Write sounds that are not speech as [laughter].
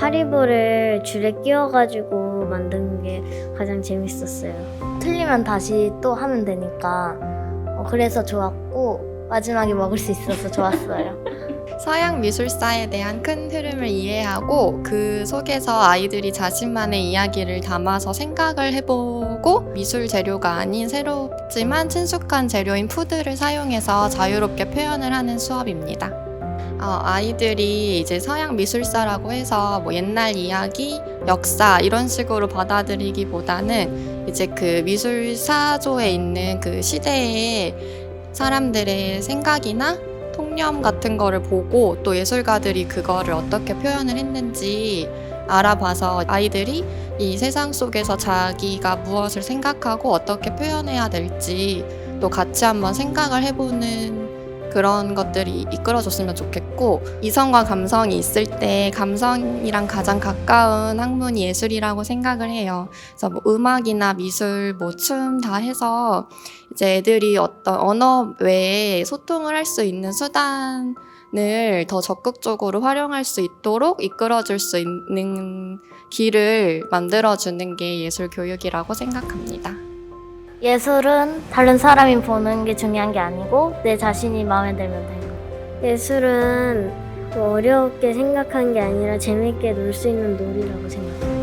하리보를 줄에 끼워가지고 만든 게 가장 재밌었어요. 틀리면 다시 또 하면 되니까 어, 그래서 좋았고 마지막에 먹을 수 있어서 좋았어요. [laughs] 서양 미술사에 대한 큰 흐름을 이해하고 그 속에서 아이들이 자신만의 이야기를 담아서 생각을 해보고 미술 재료가 아닌 새롭지만 친숙한 재료인 푸드를 사용해서 자유롭게 표현을 하는 수업입니다. 어, 아이들이 이제 서양 미술사라고 해서 뭐 옛날 이야기, 역사 이런 식으로 받아들이기보다는 이제 그 미술사조에 있는 그 시대의 사람들의 생각이나 통념 같은 거를 보고 또 예술가들이 그거를 어떻게 표현을 했는지 알아봐서 아이들이 이 세상 속에서 자기가 무엇을 생각하고 어떻게 표현해야 될지 또 같이 한번 생각을 해보는 그런 것들이 이끌어줬으면 좋겠고 이성과 감성이 있을 때 감성이랑 가장 가까운 학문이 예술이라고 생각을 해요. 그래서 뭐 음악이나 미술, 뭐 춤 다 해서 이제 애들이 어떤 언어 외에 소통을 할 수 있는 수단 을 더 적극적으로 활용할 수 있도록 이끌어줄 수 있는 길을 만들어주는 게 예술 교육이라고 생각합니다. 예술은 다른 사람이 보는 게 중요한 게 아니고 내 자신이 마음에 들면 거. 예술은 뭐 어렵게 생각한 게 아니라 재밌게 놀 수 있는 놀이라고 생각해요.